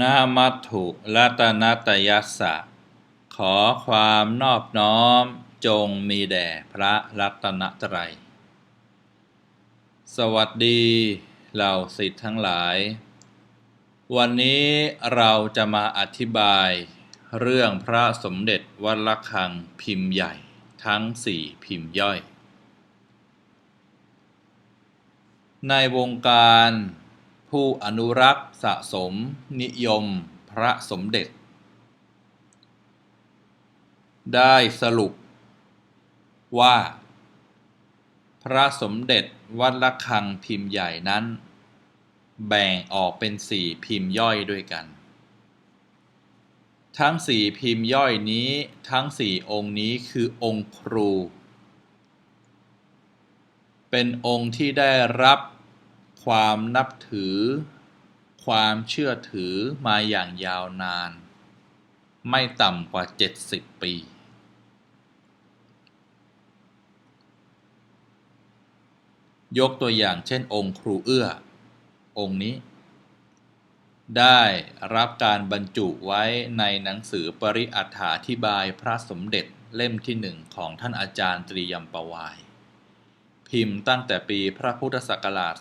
นามัตถุรัตนตยัสสะ ขอความนอบน้อมจงมีแด่พระรัตนตรัย สวัสดีเหล่าสิทธิ์ทั้งหลาย วันนี้เราจะมาอธิบาย เรื่องพระสมเด็จวัดระฆังพิมพ์ใหญ่ทั้งสี่พิมพ์ย่อย ในวงการ ผู้อนุรักษ์สะสม นิยม พระสมเด็จ ได้สรุป ว่า พระสมเด็จวัดระฆังพิมพ์ใหญ่นั้น แบ่งออกเป็นสี่พิมพ์ย่อยด้วยกัน ทั้งสี่พิมพ์ย่อยนี้ทั้งสี่องค์นี้คือองค์ครู เป็นองค์ที่ได้รับ ความนับถือ ความเชื่อถือมาอย่างยาวนาน ไม่ต่ำกว่า 70 ปี ยกตัวอย่างเช่นองค์ครูเอื้อ องค์นี้ ได้รับการบรรจุไว้ในหนังสือปริอัฐาธิบายพระสมเด็จเล่มที่หนึ่งของท่านอาจารย์ตรียมปวาย พิมพ์ตั้งแต่ปีพระพุทธศักราช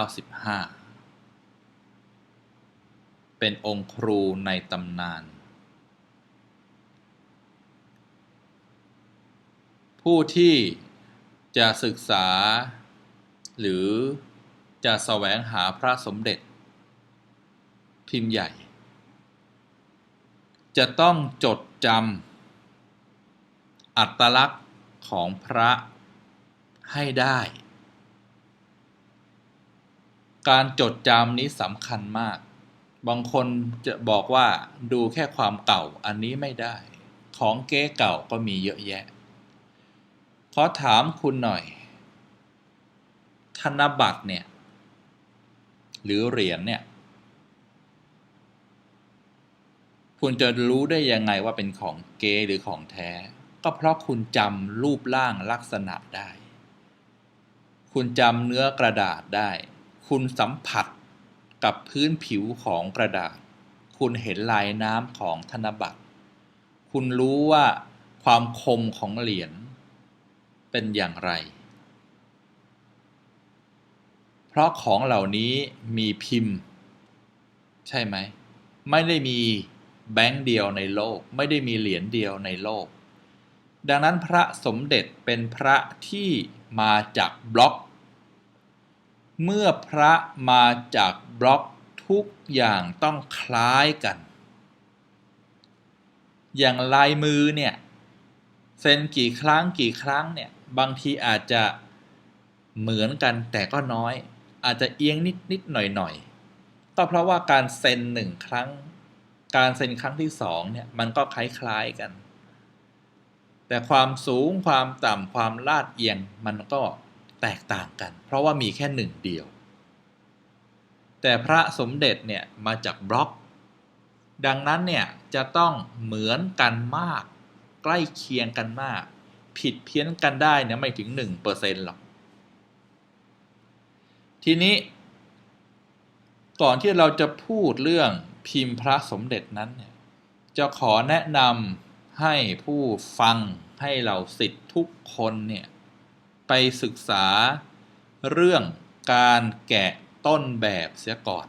2495 เป็นองค์ครูในตำนาน ผู้ที่จะศึกษา หรือจะแสวงหาพระสมเด็จ พิมพ์ใหญ่ จะต้องจดจำอัตลักษณ์ของพระ ให้ได้ การจดจำนี้สำคัญมาก บางคนจะบอกว่าดูแค่ความเก่าอันนี้ไม่ได้ ของเก๊เก่าก็มีเยอะแยะ ขอถามคุณหน่อย ธนบัตรเนี่ย หรือเหรียญเนี่ย คุณจะรู้ได้ยังไงว่าเป็นของเก๊หรือของแท้ ก็เพราะคุณจำรูปร่างลักษณะได้ คุณจำเนื้อกระดาษได้ คุณสัมผัสกับพื้นผิวของกระดาษ คุณเห็นลายน้ำของธนบัตร คุณรู้ว่าความคมของเหรียญเป็นอย่างไร เพราะของเหล่านี้มีพิมพ์ ใช่ไหม ไม่ได้มีแบงค์เดียวในโลก ไม่ได้มีเหรียญเดียวในโลก ดังนั้นพระสมเด็จเป็นพระที่มาจากบล็อก เมื่อพระมาจากบล็อกทุกอย่างต้องคล้ายกัน อย่างลายมือเนี่ยเซ็นกี่ครั้งกี่ครั้งเนี่ยบางทีอาจจะเหมือนกันแต่ก็น้อย อาจจะเอียงนิดนิดหน่อยหน่อยก็เพราะว่าการเซ็นหนึ่งครั้ง การเซ็นครั้งที่สองเนี่ยมันก็คล้ายๆกัน แต่ความสูงความต่ำความลาดเอียงมันก็แตกต่างกัน เพราะว่ามีแค่หนึ่งเดียว แต่พระสมเด็จเนี่ยมาจากบล็อก ดังนั้นเนี่ยจะต้องเหมือนกันมาก ใกล้เคียงกันมาก ผิดเพี้ยนกันได้เนี่ยไม่ถึง 1%หรอก ทีนี้ ก่อนที่เราจะพูดเรื่องพิมพ์พระสมเด็จนั้นเนี่ยจะขอแนะนำ ให้ผู้ฟังให้เราสิทธิ์ทุกคนเนี่ย ไปศึกษาเรื่องการแกะต้นแบบเสียก่อน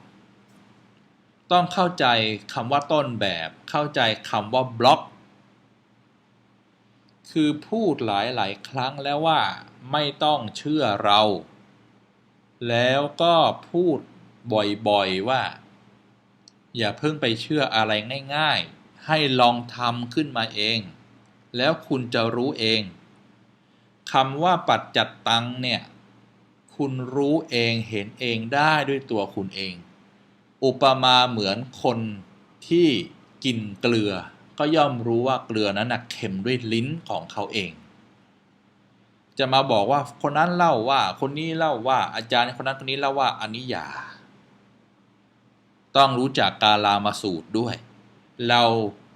ต้องเข้าใจคำว่าต้นแบบ เข้าใจคำว่าบล็อก คือพูดหลายหลายครั้งแล้วว่าไม่ต้องเชื่อเรา แล้วก็พูดบ่อยๆว่า อย่าเพิ่งไปเชื่ออะไรง่าย ๆ ให้ลองทำขึ้นมาเอง แล้วคุณจะรู้เองคำว่าปัจจัดตังเนี่ย คุณรู้เองเห็นเองได้ด้วยตัวคุณเอง อุปมาเหมือนคนที่กินเกลือ ก็ย่อมรู้ว่าเกลือนั้นนะเค็มด้วยลิ้นของเขาเอง จะมาบอกว่าคนนั้นเล่าว่า คนนี้เล่าว่าอาจารย์คนนั้นคนนี้เล่าว่าอันนี้อย่าต้องรู้จักกาลามาสูตรด้วย เรา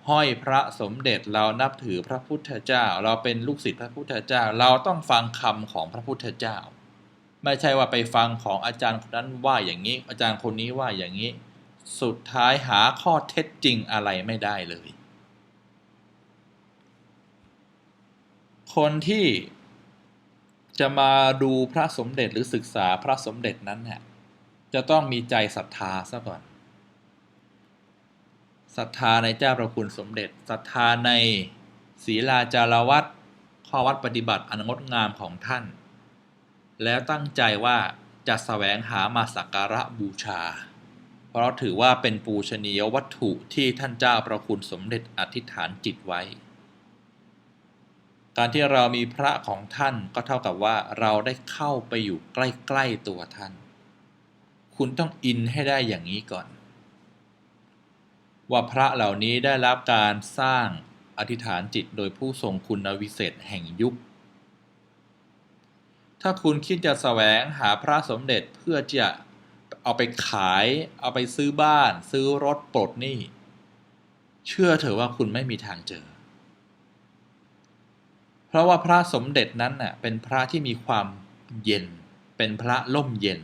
ห้อยพระสมเด็จเรานับถือพระพุทธเจ้า เราเป็นลูกศิษย์พระพุทธเจ้า เราต้องฟังคำของพระพุทธเจ้า ไม่ใช่ว่าไปฟังของอาจารย์คนนั้นว่าอย่างนี้ อาจารย์คนนี้ว่าอย่างนี้ สุดท้ายหาข้อเท็จจริงอะไรไม่ได้เลย คนที่จะมาดูพระสมเด็จหรือศึกษาพระสมเด็จนั้นเนี่ยจะต้องมีใจศรัทธาซะก่อน ศรัทธาในเจ้าประคุณสมเด็จศรัทธาในศีลาจารวัตข้อวัดปฏิบัติอันงดงามของท่าน แล้วตั้งใจว่าจะแสวงหามาสักการะบูชา เพราะถือว่าเป็นปูชนียวัตถุที่ท่านเจ้าประคุณสมเด็จอธิษฐานจิตไว้ การที่เรามีพระของท่านก็เท่ากับว่าเราได้เข้าไปอยู่ใกล้ ๆ ตัวท่าน คุณต้องอินให้ได้อย่างนี้ก่อน ว่าพระเหล่านี้ได้รับการสร้างอธิษฐานจิตโดยผู้ทรงคุณวิเศษแห่งยุค ถ้าคุณคิดจะแสวงหาพระสมเด็จเพื่อจะเอาไปขาย เอาไปซื้อบ้าน ซื้อรถปลดหนี้ เชื่อเถอะว่าคุณไม่มีทางเจอ เพราะว่าพระสมเด็จนั้นน่ะเป็นพระที่มีความเย็น เป็นพระล่มเย็น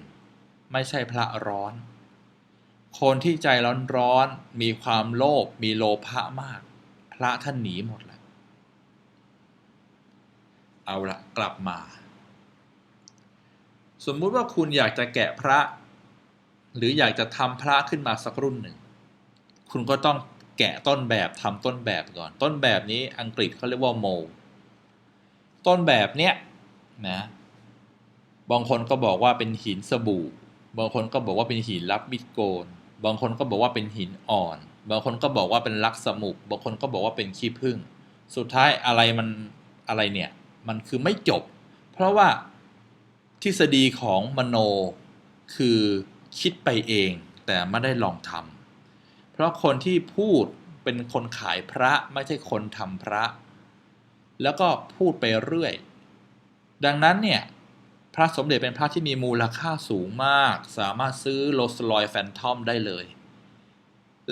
ไม่ใช่พระร้อน คนที่ใจร้อนร้อนมีความโลภมีโลภะมาก พระท่านหนีหมดแล้วเอาละกลับมา สมมุติว่าคุณอยากจะแกะพระ หรืออยากจะทำพระขึ้นมาสักรุ่นหนึ่ง คุณก็ต้องแกะต้นแบบทำต้นแบบก่อน ต้นแบบนี้อังกฤษเขาเรียกว่าโมต้นแบบเนี้ยนะบางคนก็บอกว่าเป็นหินสบู่ บางคนก็บอกว่าเป็นหินรับมิดโกน บางคนก็บอกว่าเป็นหินอ่อน บางคนก็บอกว่าเป็นลักสมุก บางคนก็บอกว่าเป็นขี้ผึ้ง สุดท้ายอะไรมันอะไรเนี่ย มันคือไม่จบ เพราะว่าทฤษฎีของมโนคือคิดไปเอง แต่ไม่ได้ลองทำ เพราะคนที่พูดเป็นคนขายพระไม่ใช่คนทำพระ แล้วก็พูดไปเรื่อย ดังนั้นเนี่ย พระสมเด็จเป็นพระที่มีมูลค่าสูงมาก สามารถซื้อโรสลอยแฟนทอมได้เลย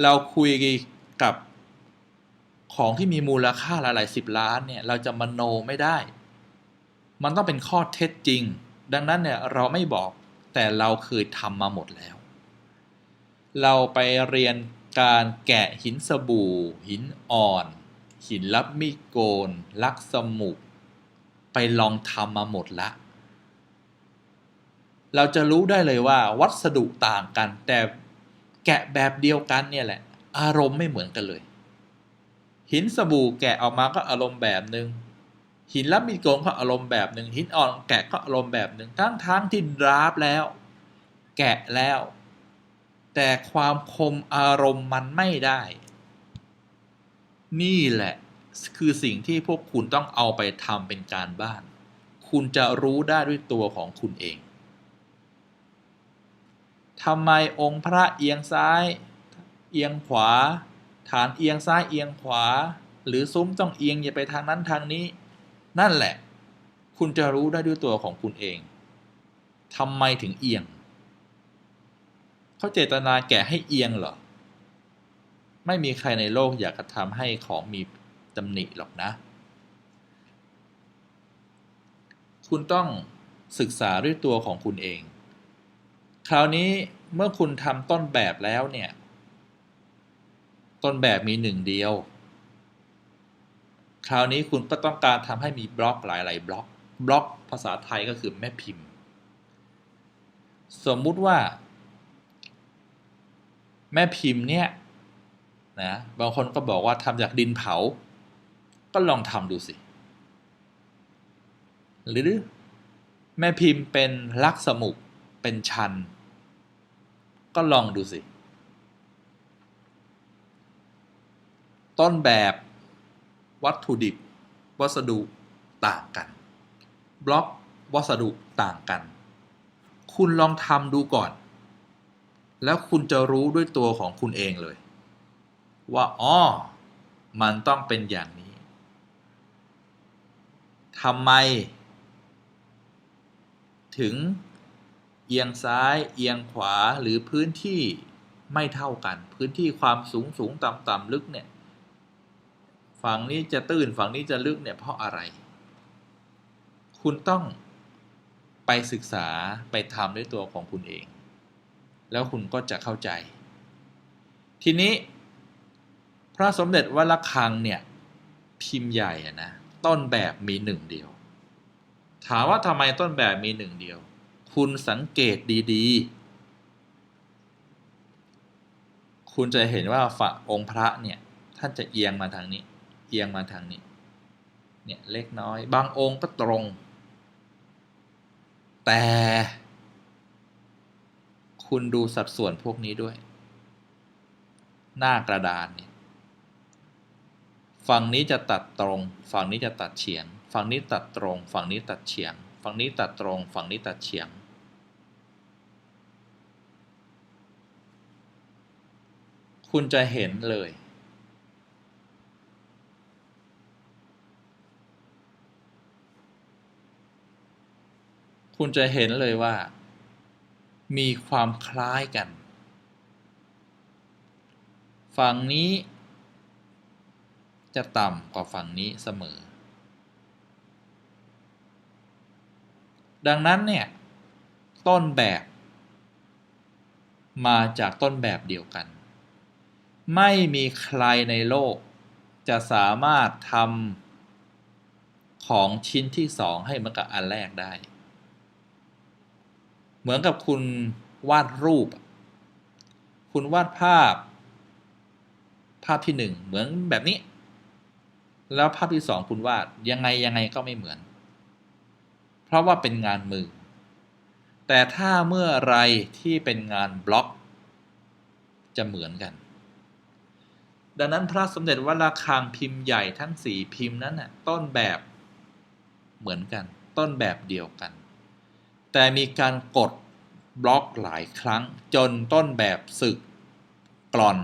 เราคุยกับของที่มีมูลค่าหลายๆสิบล้านเนี่ยเราจะมโนไม่ได้ มันต้องเป็นข้อเท็จจริง ดังนั้นเนี่ยเราไม่บอกแต่เราเคยทำมาหมดแล้ว เราไปเรียนการแกะหินสบู่ หินอ่อน หินลับมีดโกน ลักสมุกไปลองทำมาหมดละ เราจะรู้ได้เลยว่าวัสดุต่างกัน แต่แกะแบบเดียวกันเนี่ยแหละ อารมณ์ไม่เหมือนกันเลย หินสบู่แกะออกมาก็อารมณ์แบบหนึง่งหินลับมีดโกนก็อารมณ์แบบหนึ่งหินอ่อนแกะก็อารมณ์แบบหนึ่งทั้งทั้งที่ราบแล้ว แกะแล้ว แต่ความคมอารมณ์มันไม่ได้ นี่แหละคือสิ่งที่พวกคุณต้องเอาไปทำเป็นการบ้าน คุณจะรู้ได้ด้วยตัวของคุณเอง ทำไมองค์พระเอียงซ้าย เอียงขวา ฐานเอียงซ้ายเอียงขวา หรือซุ้มต้องเอียงอย่าไปทางนั้นทางนี้ นั่นแหละ คุณจะรู้ได้ด้วยตัวของคุณเองทำไมถึงเอียง เขาเจตนาแกะให้เอียงเหรอ ไม่มีใครในโลกอยากจะทำให้ของมีตำหนิหรอกนะ คุณต้องศึกษาด้วยตัวของคุณเอง คราวนี้เมื่อคุณทำต้นแบบแล้วเนี่ย ต้นแบบมีหนึ่งเดียว คราวนี้คุณก็ต้องการทำให้มีบล็อกหลาย ๆ บล็อก บล็อกภาษาไทยก็คือแม่พิมพ์ สมมุติว่า แม่พิมพ์เนี่ยนะบางคนก็บอกว่าทำจากดินเผา ก็ลองทำดูสิ หรือแม่พิมพ์เป็นลักษมุกเป็นชัน ก็ลองดูสิ ต้นแบบวัตถุดิบ วัสดุต่างกัน บล็อกวัสดุต่างกัน คุณลองทำดูก่อน แล้วคุณจะรู้ด้วยตัวของคุณเองเลย ว่าอ๋อมันต้องเป็นอย่างนี้ทำไม ถึง เอียงซ้ายเอียงขวาหรือพื้นที่ไม่เท่ากัน พื้นที่ความสูงสูงต่ำต่ำลึกเนี่ย ฝั่งนี้จะตื้นฝั่งนี้จะลึกเนี่ยเพราะอะไร คุณต้องไปศึกษาไปทำด้วยตัวของคุณเอง แล้วคุณก็จะเข้าใจ ทีนี้ พระสมเด็จวัดระฆังเนี่ย พิมพ์ใหญ่อะนะ ต้นแบบมีหนึ่งเดียว ถามว่าทำไมต้นแบบมีหนึ่งเดียว คุณสังเกตดีๆ คุณจะเห็นว่าฝาองค์พระเนี่ยท่านจะเอียงมาทางนี้ เอียงมาทางนี้ เนี่ยเล็กน้อย บางองค์ก็ตรง แต่คุณดูสัดส่วนพวกนี้ด้วย หน้ากระดานเนี่ยฝั่งนี้จะตัดตรง ฝั่งนี้จะตัดเฉียง ฝั่งนี้ตัดตรง ฝั่งนี้ตัดเฉียง ฝั่งนี้ตัดตรง ฝั่งนี้ตัดเฉียง คุณจะเห็นเลย คุณจะเห็นเลยว่า มีความคล้ายกัน ฝั่งนี้จะต่ำกว่าฝั่งนี้เสมอ ดังนั้นเนี่ย ต้นแบบ มาจากต้นแบบเดียวกัน ไม่มีใครในโลก จะสามารถทำของชิ้นที่สองให้เหมือนกับอันแรกได้ เหมือนกับคุณวาดรูป คุณวาดภาพ ภาพที่หนึ่งเหมือนแบบนี้ แล้วภาพที่สองคุณวาดยังไงยังไงก็ไม่เหมือน เพราะว่าเป็นงานมือ แต่ถ้าเมื่อไรที่เป็นงานบล็อก จะเหมือนกัน ดังนั้นพระสมเด็จวัดระฆังพิมพ์ใหญ่ทั้งสี่พิมพ์นั้นน่ะต้นแบบเหมือนกัน ต้นแบบเดียวกัน แต่มีการกดบล็อกหลายครั้ง จนต้นแบบสึกกร่อน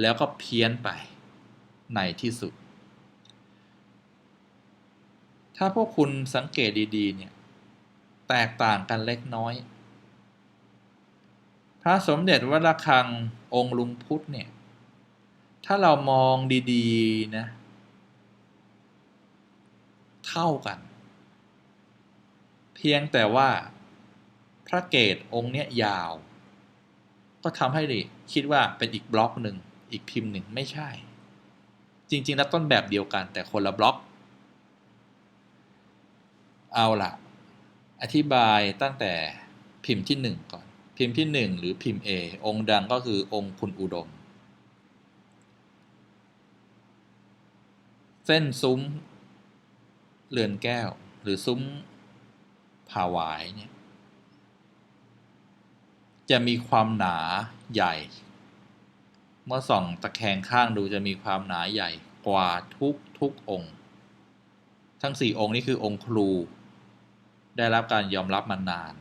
แล้วก็เพี้ยนไปในที่สุด ถ้าพวกคุณสังเกตดีๆเนี่ยแตกต่างกันเล็กน้อย พระสมเด็จวัดระฆังองค์ลุงพุทธเนี่ย ถ้าเรามองดีๆนะ เท่ากัน เพียงแต่ว่าพระเกตองค์เนี้ยยาว ก็ทำให้ดิคิดว่าเป็นอีกบล็อกหนึ่งอีกพิมพ์หนึ่งไม่ใช่ จริงๆแล้วต้นแบบเดียวกันแต่คนละบล็อก เอาละอธิบายตั้งแต่พิมพ์ที่หนึ่งก่อน พิมพ์ที่หนึ่งหรือพิมพ์ A องค์ดังก็คือองค์คุณอุดม เส้นซุ้มเรือนแก้ว หรือซุ้มผาวายเนี่ย จะมีความหนาใหญ่ เมื่อส่องตะแคงข้างดูจะมีความหนาใหญ่กว่าทุกทุกองค์ ทั้งสี่องค์นี้คือองค์ครู ได้รับการยอมรับมานาน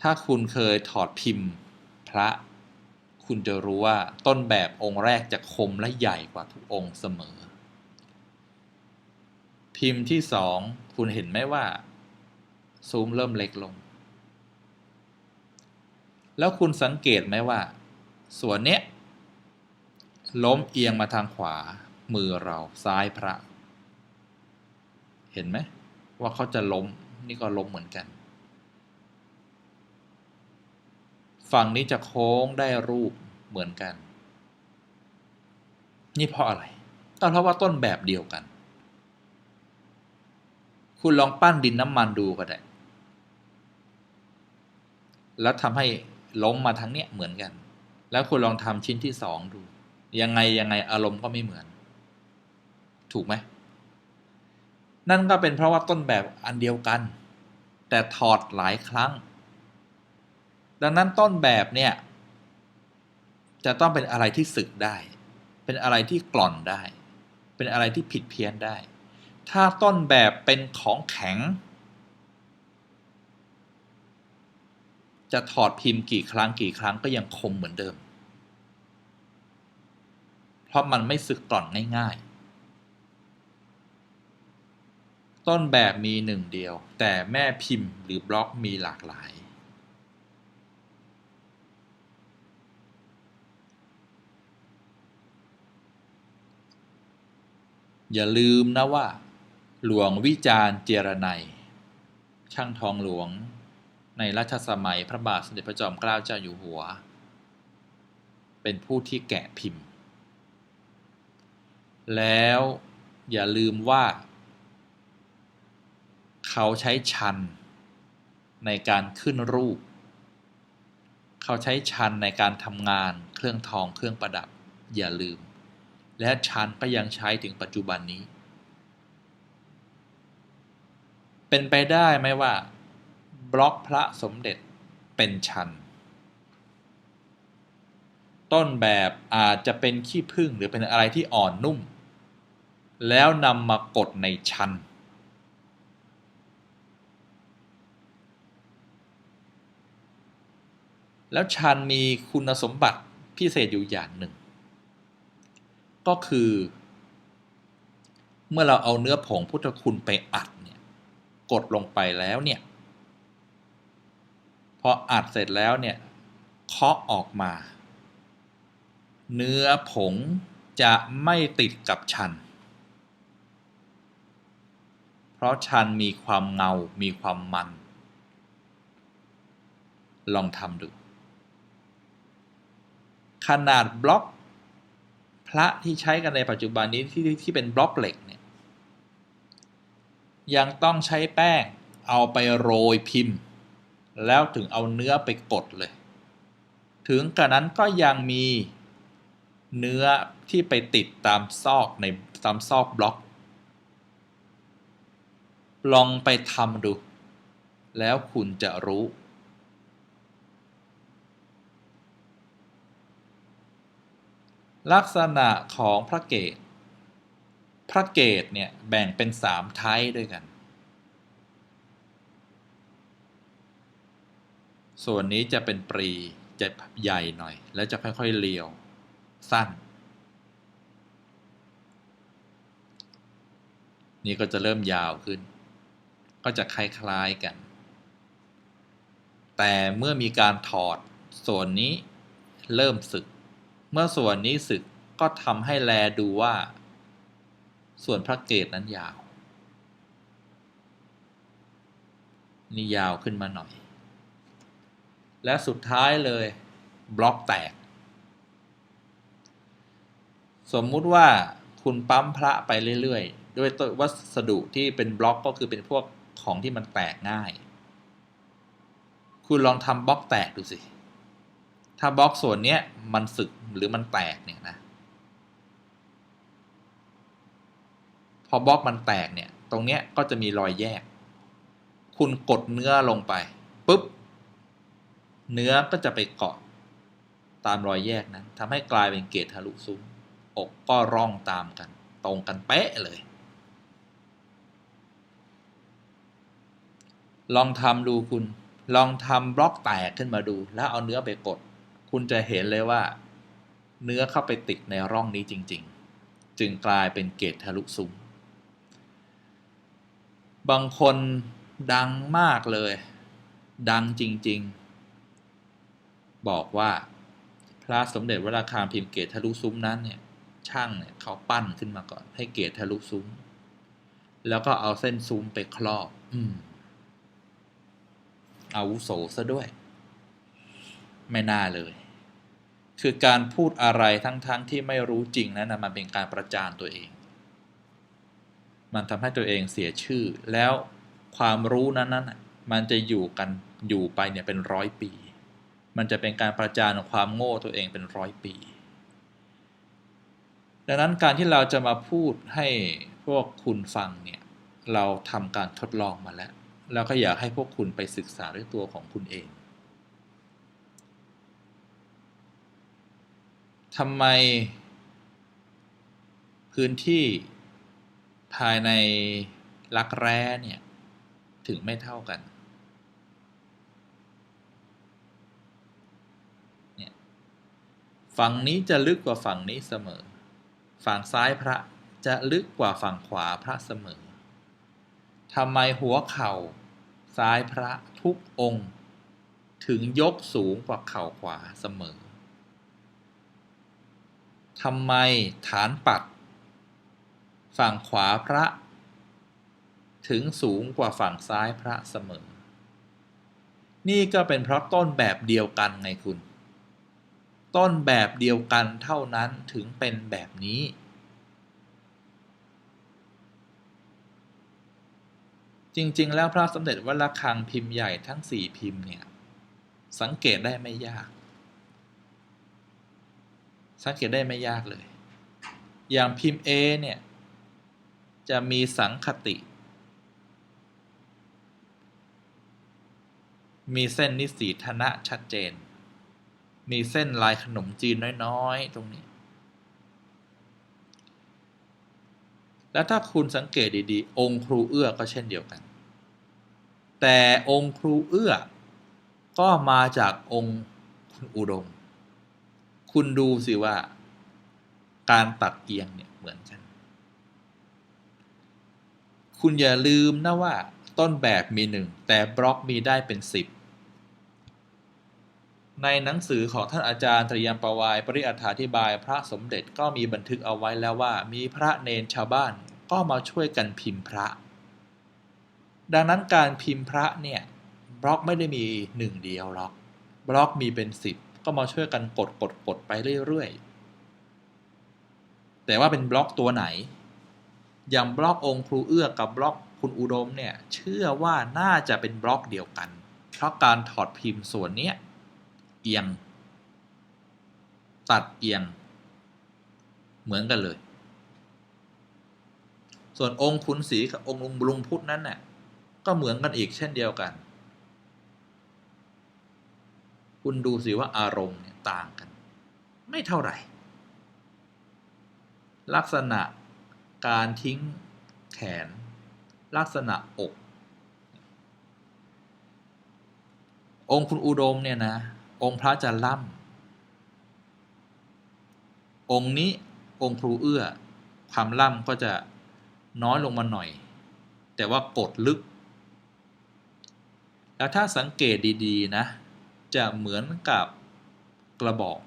ถ้าคุณเคยถอดพิมพ์พระ คุณจะรู้ว่าต้นแบบองค์แรกจะคมและใหญ่กว่าทุกองค์เสมอ พิมพ์ที่สองคุณเห็นไหมว่า ซูมเริ่มเล็กลง แล้วคุณสังเกตไหมว่า ส่วนเนี้ย ล้มเอียงมาทางขวา มือเราซ้ายพระ เห็นไหม ว่าเขาจะล้มนี่ก็ล้มเหมือนกัน ฝั่งนี้จะโค้งได้รูปเหมือนกัน นี่เพราะอะไรก็เพราะว่าต้นแบบเดียวกัน คุณลองปั้นดินน้ำมันดูก็ได้ แล้วทำให้ล้มมาทั้งเนี้ยเหมือนกัน แล้วคุณลองทำชิ้นที่สองดู ยังไงยังไงอารมณ์ก็ไม่เหมือน ถูกไหม นั่นก็เป็นเพราะว่าต้นแบบอันเดียวกัน แต่ถอดหลายครั้ง ดังนั้นต้นแบบเนี่ยจะต้องเป็นอะไรที่สึกได้ เป็นอะไรที่กล่อนได้ เป็นอะไรที่ผิดเพี้ยนได้ ถ้าต้นแบบเป็นของแข็ง จะถอดพิมพ์กี่ครั้งกี่ครั้งก็ยังคมเหมือนเดิม เพราะมันไม่สึกกร่อนง่ายๆ ต้นแบบมีหนึ่งเดียว แต่แม่พิมพ์หรือบล็อกมีหลากหลาย อย่าลืมนะว่า หลวงวิจารเจรไนยช่างทองหลวง ในรัชสมัยพระบาทสมเด็จพระจอมเกล้าเจ้าอยู่หัว เป็นผู้ที่แกะพิมพ์ แล้วอย่าลืมว่า เขาใช้ชันในการขึ้นรูป เขาใช้ชันในการทำงานเครื่องทองเครื่องประดับ อย่าลืม และชันก็ยังใช้ถึงปัจจุบันนี้ เป็นไปได้ไหมว่า บล็อกพระสมเด็จเป็นชัน ต้นแบบอาจจะเป็นขี้ผึ้งหรือเป็นอะไรที่อ่อนนุ่ม แล้วนำมากดในชันแล้วชันมีคุณสมบัติพิเศษอยู่อย่างหนึ่ง ก็คือ เมื่อเราเอาเนื้อผงพุทธคุณไปอัดเนี่ยกดลงไปแล้วเนี่ย พออัดเสร็จแล้วเนี่ยเคาะออกมา เนื้อผงจะไม่ติดกับชัน เพราะชันมีความเงา มีความมัน ลองทำดู ขนาดบล็อก ระที่ใช้กันในปัจจุบันนี้ที่ที่เป็นบล็อกเหล็กเนี่ยยังต้องใช้แป้งเอาไปโรยพิมพ์ แล้วถึงเอาเนื้อไปกดเลย ถึงกระนั้นก็ยังมีเนื้อที่ไปติดตามซอกในตามซอกบล็อก ลองไปทำดู แล้วคุณจะรู้ ลักษณะของพระเกศพระเกศเนี่ยแบ่งเป็นสามไทป์ด้วยกัน ส่วนนี้จะเป็นปรีจะใหญ่หน่อย แล้วจะค่อยๆเลียว สั้น นี่ก็จะเริ่มยาวขึ้น ก็จะคล้ายๆกัน แต่เมื่อมีการถอดส่วนนี้เริ่มสึก เมื่อส่วนนี้สึกก็ทำให้แลดูว่า ส่วนพระเกศนั้นยาว นี่ยาวขึ้นมาหน่อย และสุดท้ายเลย บล็อกแตก สมมุติว่าคุณปั๊มพระไปเรื่อยๆ ด้วยตัววัสดุที่เป็นบล็อกก็คือเป็นพวกของที่มันแตกง่าย คุณลองทำบล็อกแตกดูสิ ถ้าบล็อกส่วนเนี้ยมันสึกหรือมันแตกเนี่ยนะ พอบล็อกมันแตกเนี่ย ตรงเนี้ยก็จะมีรอยแยก คุณกดเนื้อลงไปปุ๊บ เนื้อก็จะไปเกาะ ตามรอยแยกนั้นทำให้กลายเป็นเกตทะลุซุ้ม อกก็ร่องตามกัน ตรงกันเป๊ะเลย ลองทำดูคุณลองทำบล็อกแตกขึ้นมาดู แล้วเอาเนื้อไปกด คุณจะเห็นเลยว่า เนื้อเข้าไปติดในร่องนี้จริง ๆ จึงกลายเป็นเกตทะลุซุ้ม บางคนดังมากเลย ดังจริง ๆ บอกว่าพระสมเด็จวราคามพิมพ์เกตทะลุซุ้มนั้นเนี่ยช่างเนี่ยเขาปั้นขึ้นมาก่อน ให้เกตทะลุซุ้ม แล้วก็เอาเส้นซุ้มไปครอบ อืมอาวุโสซะด้วย ไม่น่าเลย คือการพูดอะไรทั้งๆทที่ไม่รู้จริงนั้นนะมันเป็นการประจานตัวเอง มันทำให้ตัวเองเสียชื่อ แล้วความรู้นั้นนั้นมันจะอยู่กันอยู่ไปเนี่ยเป็นร้อยปี มันจะเป็นการประจานความโง่ตัวเองเป็นร้อยปี ดังนั้นการที่เราจะมาพูดให้พวกคุณฟังเนี่ย เราทำการทดลองมาแล้ว แล้วก็อยากให้พวกคุณไปศึกษาด้วยตัวของคุณเอง ทำไม พื้นที่ภายในรักแร้เนี่ย ถึงไม่เท่ากันเนี่ยฝั่งนี้จะลึกกว่าฝั่งนี้เสมอ ฝั่งซ้ายพระจะลึกกว่าฝั่งขวาพระเสมอทำไมหัวเข่า ซ้ายพระทุกองค์ ถึงยกสูงกว่าเข่าขวาเสมอ ทำไมฐานปัด ฝั่งขวาพระ ถึงสูงกว่าฝั่งซ้ายพระเสมอ นี่ก็เป็นเพราะต้นแบบเดียวกันไงคุณ ต้นแบบเดียวกันเท่านั้นถึงเป็นแบบนี้จริง ๆ แล้วพระสมเด็จวัดระฆังพิมพ์ใหญ่ทั้งสี่พิมพ์เนี่ย สังเกตได้ไม่ยาก สังเกตได้ไม่ยากเลย อย่างพิมพ์ A เนี่ย จะมีสังคติ มีเส้นนิสีธนะชัดเจน มีเส้นลายขนมจีนน้อย ๆ ตรงนี้ แล้วถ้าคุณสังเกตดี ๆ องค์ครูเอื้อก็เช่นเดียวกัน แต่องค์ครูเอื้อ ก็มาจากองค์คุณอุดม คุณดูสิว่า การตัดเอียงเนี่ยเหมือนกัน คุณอย่าลืมนะว่าต้นแบบมีหนึ่งแต่บล็อกมีได้เป็นสิบในหนังสือของท่านอาจารย์ตรียมประวายปริอัฐาธิบายพระสมเด็จก็มีบันทึกเอาไว้แล้วว่า มีพระเนนชาวบ้านก็มาช่วยกันพิมพ์พระ ดังนั้นการพิมพ์พระเนี่ยบล็อกไม่ได้มีหนึ่งเดียวหรอก บล็อกมีเป็นสิบ ก็มาช่วยกันกดกดกดไปเรื่อยๆ แต่ว่าเป็นบล็อกตัวไหน อย่างบล็อกองค์ครูเอื้อกับบล็อกคุณอุดมเนี่ยเชื่อว่าน่าจะเป็นบล็อกเดียวกัน เพราะการถอดพิมพ์ส่วนเนี้ยเอียง ตัดเอียง เหมือนกันเลย ส่วนองค์ขุนศรีกับองค์ลุงลุงพุทธนั้นน่ะก็เหมือนกันอีกเช่นเดียวกัน คุณดูสิว่าอารมณ์เนี่ยต่างกัน ไม่เท่าไหร่ ลักษณะการทิ้งแขน ลักษณะอก องค์คุณอุดมเนี่ยนะ องค์พระจะล่ำองค์นี้องค์ครูเอื้อ ความล่ำก็จะน้อยลงมาหน่อย แต่ว่ากดลึก แล้วถ้าสังเกตดี ๆ นะ จะเหมือนกับกระบอก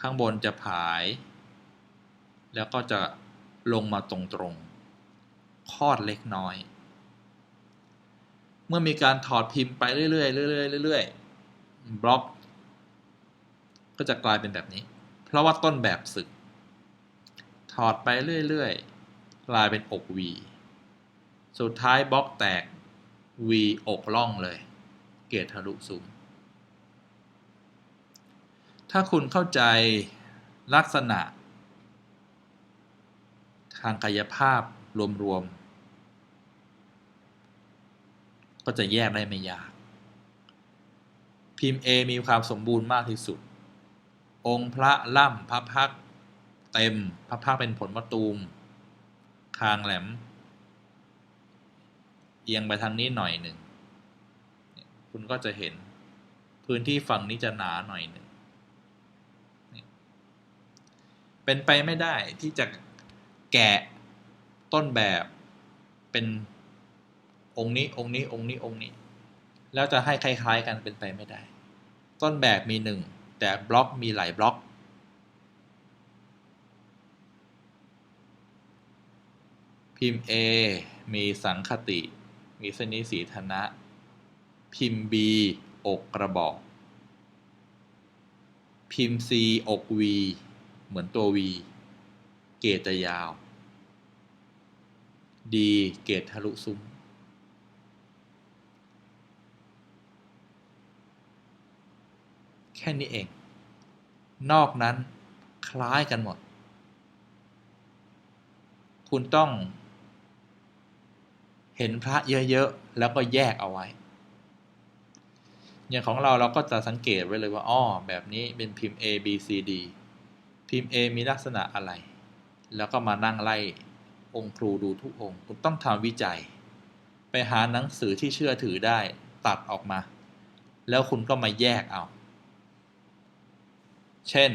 ข้างบนจะผาย แล้วก็จะลงมาตรงๆคอดเล็กน้อย เมื่อมีการถอดพิมพ์ไปเรื่อยๆเรื่อยๆเรื่อยๆบล็อก ก็จะกลายเป็นแบบนี้ เพราะว่าต้นแบบสึก ถอดไปเรื่อยๆกลายเป็นอก V สุดท้ายบล็อกแตก V อกล่องเลย เกตทะลุซุ้ม ถ้าคุณเข้าใจลักษณะ ทางกายภาพรวมๆ ก็จะแยกได้ไม่ยาก พิมพ์ A มีความสมบูรณ์มากที่สุด องค์พระล่ำพระพัก เต็ม พระพักเป็นผลมะตูม คางแหลม เอียงไปทางนี้หน่อยหนึ่ง คุณก็จะเห็นพื้นที่ฝั่งนี้จะหนาหน่อยหนึ่ง เป็นไปไม่ได้ที่จะแกะต้นแบบเป็นองค์นี้องค์นี้องค์นี้องค์นี้ แล้วจะให้คล้าย ๆ กันเป็นไปไม่ได้ ต้นแบบมีหนึ่ง แต่บล็อกมีหลายบล็อกพิมพ์ A มีสังคติ มีเส้นนิสีธนะ พิมพ์ B อกกระบอก พิมพ์ C อก V เหมือนตัว V เกตจะยาว D เกตทะลุซุ้มแค่นี้เอง นอกนั้นคล้ายกันหมด คุณต้อง เห็นพระเยอะๆ แล้วก็แยกเอาไว้ อย่างของเราเราก็จะสังเกตไว้เลยว่าอ้อแบบนี้เป็นพิมพ์ A B C D พิมพ์ A มีลักษณะอะไร แล้วก็มานั่งไล่องค์ครูดูทุกองค์คุณต้องทำวิจัย ไปหาหนังสือที่เชื่อถือได้ตัดออกมา แล้วคุณก็มาแยกเอา เช่น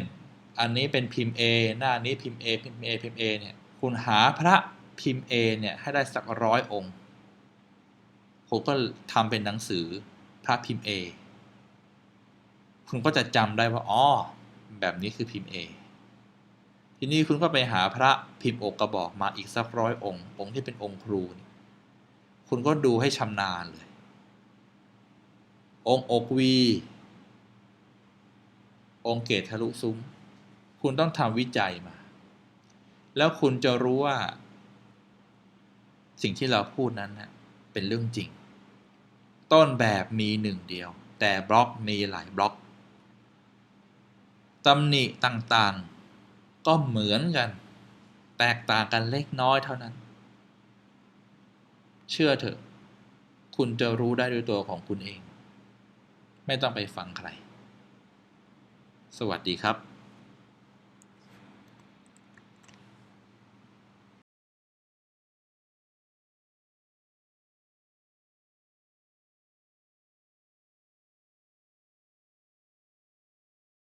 อันนี้เป็นพิมพ์ A หน้านี้พิมพ์ A พิมพ์ A พิมพ์ A เนี่ย คุณหาพระพิมพ์ A เนี่ยให้ได้สักร้อยองค์ ผมก็ทำเป็นหนังสือพระพิมพ์ A คุณก็จะจำได้ว่าอ๋อแบบนี้คือพิมพ์ A ทีนี้คุณก็ไปหาพระพิมพ์อกกระบอกมาอีกสักร้อยองค์ องค์ที่เป็นองค์ครู คุณก็ดูให้ชำนาญเลย องค์อกวี องค์เกตทะลุซุ้ม คุณต้องทำวิจัยมา แล้วคุณจะรู้ว่า สิ่งที่เราพูดนั้นเป็นเรื่องจริง ต้นแบบมีหนึ่งเดียว แต่บล็อกมีหลายบล็อกตำหนิต่างๆ ก็เหมือนกัน แตกต่างกันเล็กน้อยเท่านั้น เชื่อเถอะ คุณจะรู้ได้ด้วยตัวของคุณเอง ไม่ต้องไปฟังใคร สวัสดีครับ